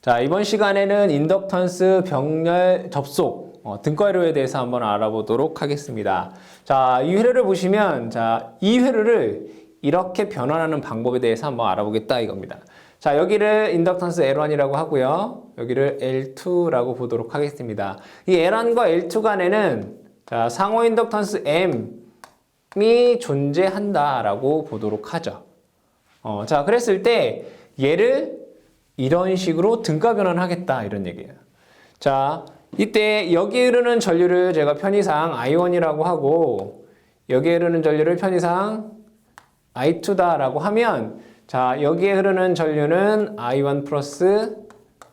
자, 이번 시간에는 인덕턴스 병렬 접속 어, 등가료에 대해서 한번 알아보도록 하겠습니다. 자, 이 회로를 보시면 자, 이 회로를 이렇게 변환하는 방법에 대해서 한번 알아보겠다 이겁니다. 자, 여기를 인덕턴스 L1이라고 하고요. 여기를 L2라고 보도록 하겠습니다. 이 L1과 L2 간에는 자, 상호 인덕턴스 M이 존재한다라고 보도록 하죠. 어, 자, 그랬을 때 얘를 이런 식으로 등가 변환 하겠다 이런 얘기예요. 자, 이때 여기에 흐르는 전류를 제가 편의상 I1이라고 하고 여기에 흐르는 전류를 편의상 I2다라고 하면 자, 여기에 흐르는 전류는 I1 플러스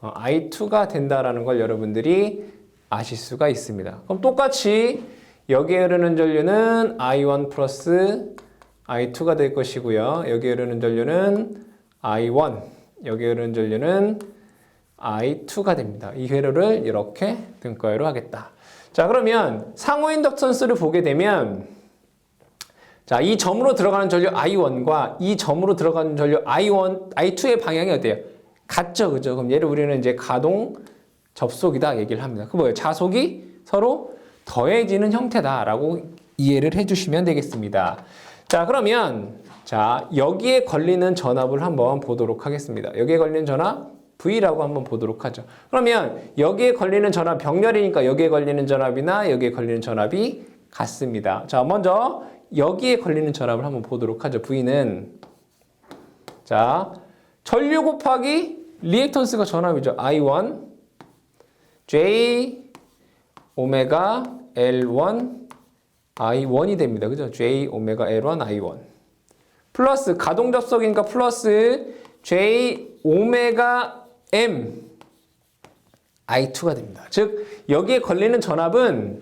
어, I2가 된다라는 걸 여러분들이 아실 수가 있습니다. 그럼 똑같이 여기에 흐르는 전류는 I1 플러스 I2가 될 것이고요. 여기에 흐르는 전류는 I1, 여기에 흐르는 전류는 I2가 됩니다. 이 회로를 이렇게 등가회로 하겠다. 자, 그러면 상호 인덕턴스를 보게 되면 자, 이 점으로 들어가는 전류 I1과 이 점으로 들어가는 전류 I1, I2의 방향이 어때요? 같죠, 그죠? 그럼 얘를 우리는 이제 가동 접속이다 얘기를 합니다. 그 뭐예요? 자속이 서로 더해지는 형태다라고 이해를 해주시면 되겠습니다. 자, 그러면 자 여기에 걸리는 전압을 한번 보도록 하겠습니다. 여기에 걸리는 전압 V라고 한번 보도록 하죠. 그러면 여기에 걸리는 전압 병렬이니까 여기에 걸리는 전압이나 여기에 걸리는 전압이 같습니다. 자, 먼저 여기에 걸리는 전압을 한번 보도록 하죠. V는 자 전류 곱하기 리액턴스가 전압이죠. I1 J 오메가 L1 I1이 됩니다. 그죠? J 오메가 L1 I1 플러스 가동 접속이니까 플러스 J 오메가 M I2가 됩니다. 즉 여기에 걸리는 전압은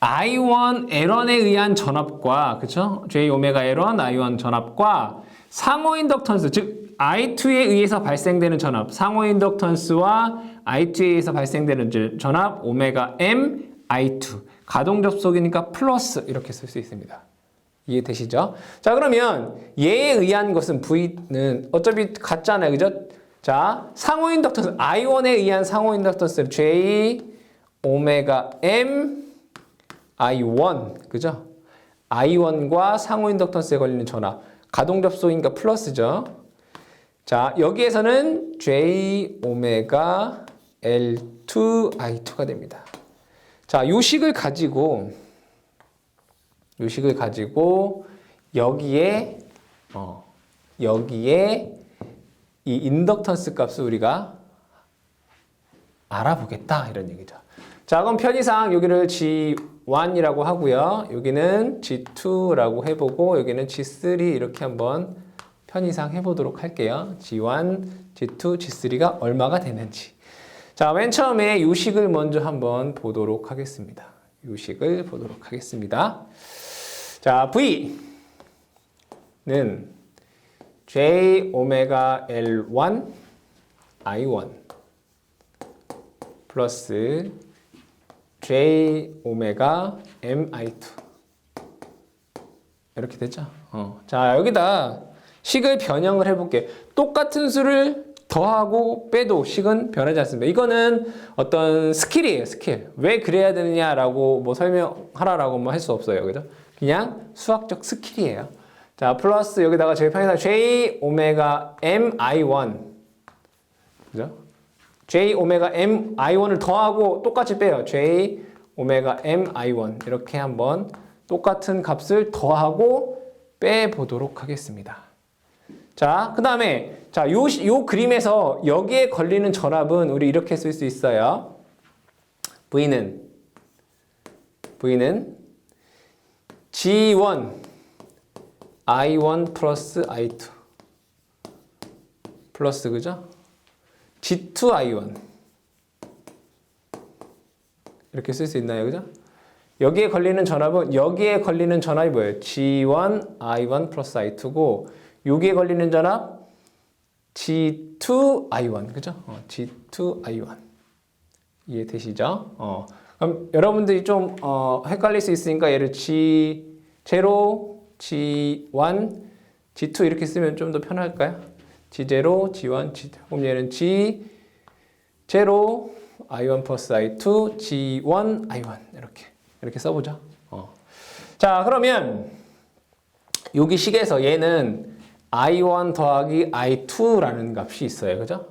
I1 L1에 의한 전압과 그쵸? J 오메가 L1 I1 전압과 상호 인덕턴스 즉 I2에 의해서 발생되는 전압 상호 인덕턴스와 I2에 의해서 발생되는 전압 오메가 M I2 가동 접속이니까 플러스 이렇게 쓸 수 있습니다. 이해되시죠? 자, 그러면 얘에 의한 것은 V는 어차피 같잖아요. 그죠? 자, 상호 인덕턴스, I1에 의한 상호 인덕턴스 J 오메가 M I1. 그죠? I1과 상호 인덕턴스에 걸리는 전압. 가동 접속이니까 플러스죠. 자, 여기에서는 J 오메가 L2 I2가 됩니다. 자, 요 식을 가지고 요식을 가지고 여기에 어, 여기에 이 인덕턴스 값을 우리가 알아보겠다 이런 얘기죠. 자, 그럼 편의상 여기를 G1이라고 하고요. 여기는 G2라고 해보고 여기는 G3 이렇게 한번 편의상 해보도록 할게요. G1, G2, G3가 얼마가 되는지. 자, 맨 처음에 요식을 먼저 한번 보도록 하겠습니다. 요식을 보도록 하겠습니다. 자, V는 J 오메가 L1 I1 플러스 J 오메가 MI2 이렇게 되죠? 어. 자, 여기다 식을 변형을 해볼게요. 똑같은 수를 더하고 빼도 식은 변하지 않습니다. 이거는 어떤 스킬이에요, 스킬. 왜 그래야 되느냐라고 뭐 설명하라라고 뭐 할 수 없어요. 그죠? 그냥 수학적 스킬이에요. 자, 플러스 여기다가 제일 편의상 J 오메가 M I1. 그죠? J 오메가 M I1을 더하고 똑같이 빼요. J 오메가 M I1. 이렇게 한번 똑같은 값을 더하고 빼보도록 하겠습니다. 자, 그 다음에, 자, 요, 요 그림에서 여기에 걸리는 전압은 우리 이렇게 쓸 수 있어요. V는, V는 G1, I1 플러스 I2. 플러스, 그죠? G2, I1. 이렇게 쓸 수 있나요? 그죠? 여기에 걸리는 전압은, 여기에 걸리는 전압이 뭐예요? G1, I1 플러스 I2고, 여기에 걸리는 전압 G2 I1 그죠? 어, G2 I1 이해되시죠? 어, 그럼 여러분들이 좀 어, 헷갈릴 수 있으니까 얘를 G0, G1, G2 이렇게 쓰면 좀 더 편할까요? G0, G1, G2 그럼 얘는 G 제로 I1 플러스 I2 G1 I1 이렇게 이렇게 써보자. 어. 자 그러면 여기 식에서 얘는 I1 더하기 I2라는 값이 있어요. 그죠?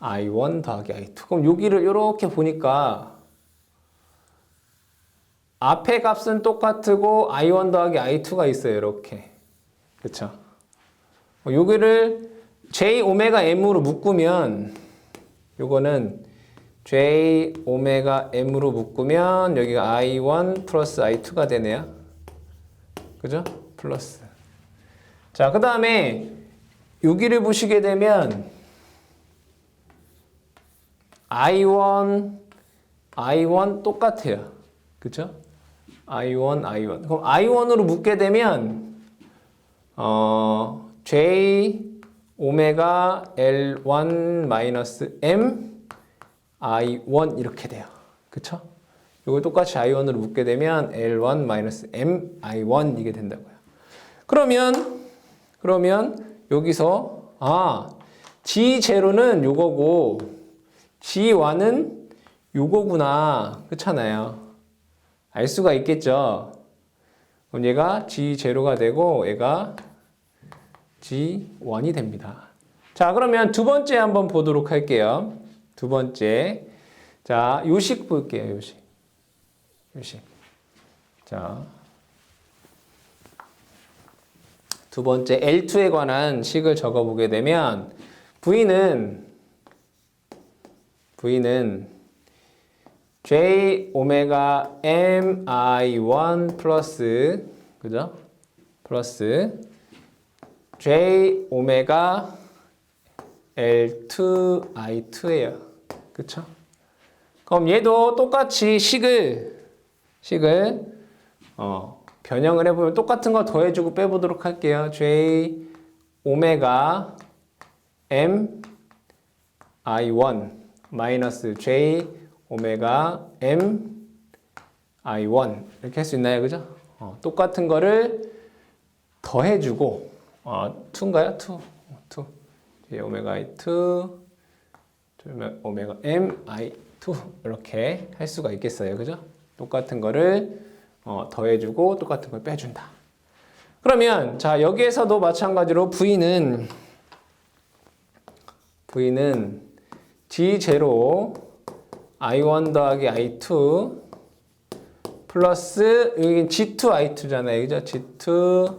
I1 더하기 I2. 그럼 여기를 이렇게 보니까 앞에 값은 똑같고 I1 더하기 I2가 있어요. 이렇게. 그쵸? 어, 여기를 J 오메가 M으로 묶으면 요거는 J 오메가 M으로 묶으면 여기가 I1 플러스 I2가 되네요. 그죠? 플러스. 자, 그 다음에 여기를 보시게 되면 I1, I1 똑같아요. 그죠? I1, I1. 그럼 I1으로 묶게 되면 어, J 오메가 L1 마이너스 M I1 이렇게 돼요. 그쵸? 이걸 똑같이 I1으로 묶게 되면 L1 마이너스 M I1 이게 된다고요. 그러면 그러면 여기서 아 G0는 요거고 G1은 요거구나. 그렇잖아요. 알 수가 있겠죠. 그럼 얘가 G0가 되고 얘가 G1이 됩니다. 자, 그러면 두 번째 한번 보도록 할게요. 두 번째. 자, 요식 볼게요. 요식. 요식. 자. 두 번째 L2에 관한 식을 적어 보게 되면 V는 V는 J 오메가 M I1 플러스 그죠? 플러스 J 오메가 L2 I2예요. 그쵸? 그럼 얘도 똑같이 식을 식을 어, 변형을 해보면 똑같은 거 더해주고 빼보도록 할게요. J 오메가 M I1 마이너스 J 오메가 M I1 이렇게 할 수 있나요? 그죠? 어, 똑같은 거를 더해주고 어, 2인가요? 2. 2. J 오메가 I2 오메가 M I2 이렇게 할 수가 있겠어요. 그죠? 똑같은 거를 어, 더해주고 똑같은 걸 빼준다. 그러면 자 여기에서도 마찬가지로 V는 V는 G0 I1 더하기 I2 플러스 여기 G2 I2잖아요. 그죠? G2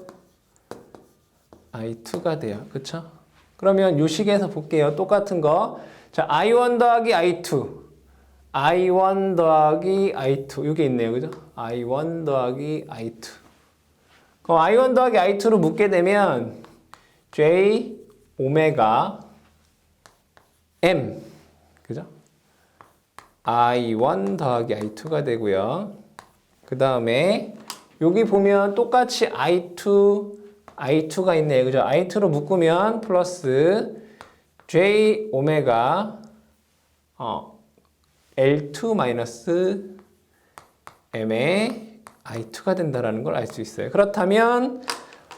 I2가 돼요. 그쵸? 그러면 요 식에서 볼게요. 똑같은 거. 자, I1 더하기 I2. I1 더하기 I2. 이게 있네요. 그죠? I1 더하기 I2. 그럼 I1 더하기 I2로 묶게 되면 J 오메가 M. 그죠? I1 더하기 I2가 되고요. 그 다음에 여기 보면 똑같이 I2, I2가 있네요. 그죠? I2로 묶으면 플러스 J 오메가 어, L2 마이너스 M의 I2가 된다라는 걸 알 수 있어요. 그렇다면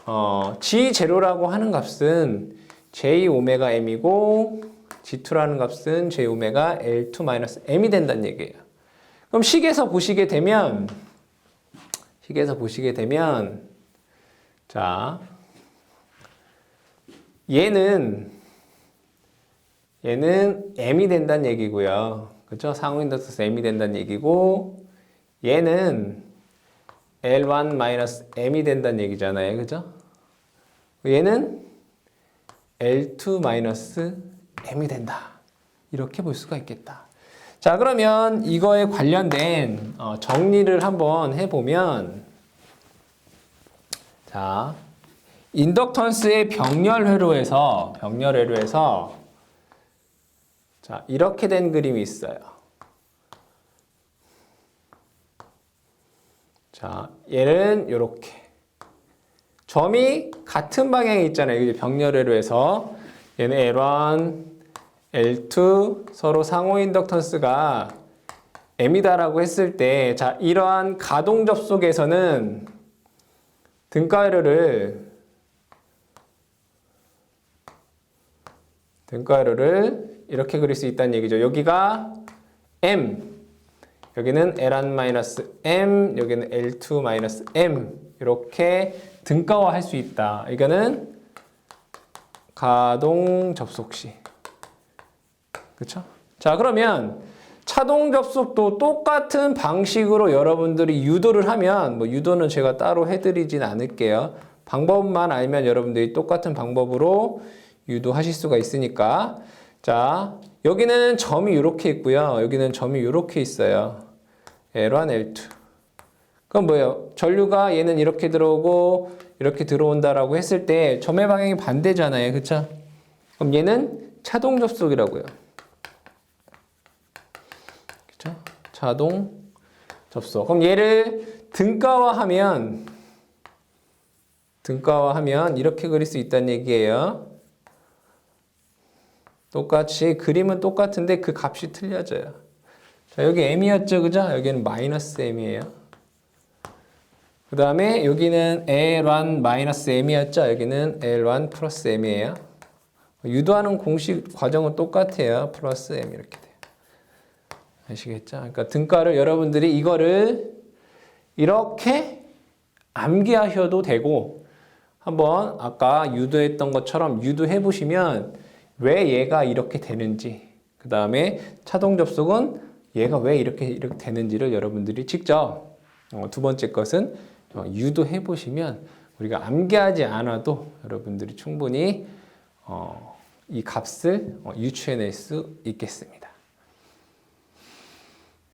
어, G0라고 하는 값은 J 오메가 M이고 G2라는 값은 J 오메가 L2 마이너스 M이 된다는 얘기예요. 그럼 식에서 보시게 되면 식에서 보시게 되면 자 얘는 얘는 M이 된다는 얘기고요. 그렇죠? 상호 인덕스 M이 된다는 얘기고 얘는 L1 마이너스 M이 된다는 얘기잖아요. 그죠? 얘는 L2 마이너스 M이 된다. 이렇게 볼 수가 있겠다. 자, 그러면 이거에 관련된 어, 정리를 한번 해보면 자, 인덕턴스의 병렬 회로에서 병렬 회로에서 자, 이렇게 된 그림이 있어요. 자, 얘는 이렇게 점이 같은 방향에 있잖아요. 이제 병렬회로에서 얘는 L1, L2 서로 상호 인덕턴스가 M이다라고 했을 때, 자 이러한 가동 접속에서는 등가회로를 등가로를 이렇게 그릴 수 있다는 얘기죠. 여기가 m, 여기는 l1-m, 여기는 l2-m 이렇게 등가화할 수 있다. 이거는 가동 접속 시. 그렇죠? 자, 그러면 차동 접속도 똑같은 방식으로 여러분들이 유도를 하면 뭐 유도는 제가 따로 해 드리진 않을게요. 방법만 알면 여러분들이 똑같은 방법으로 유도하실 수가 있으니까 자 여기는 점이 이렇게 있고요. 여기는 점이 이렇게 있어요. L1, L2. 그럼 뭐예요? 전류가 얘는 이렇게 들어오고 이렇게 들어온다라고 했을 때 점의 방향이 반대잖아요. 그쵸? 그럼 얘는 차동 접속이라고요. 그쵸? 자동 접속. 그럼 얘를 등가화하면 등가화하면 이렇게 그릴 수 있다는 얘기예요. 똑같이 그림은 똑같은데 그 값이 틀려져요. 자, 여기 m이었죠, 그죠? 여기는 마이너스 m이에요. 그 다음에 여기는 L1 마이너스 m이었죠? 여기는 L1 플러스 m이에요. 유도하는 공식 과정은 똑같아요. 플러스 m 이렇게 돼요. 아시겠죠? 그러니까 등가를 여러분들이 이거를 이렇게 암기하셔도 되고 한번 아까 유도했던 것처럼 유도해 보시면 왜 얘가 이렇게 되는지 그 다음에 차동 접속은 얘가 왜 이렇게 이렇게 되는지를 여러분들이 직접 어, 두 번째 것은 어, 유도해 보시면 우리가 암기하지 않아도 여러분들이 충분히 어, 이 값을 어, 유추해낼 수 있겠습니다.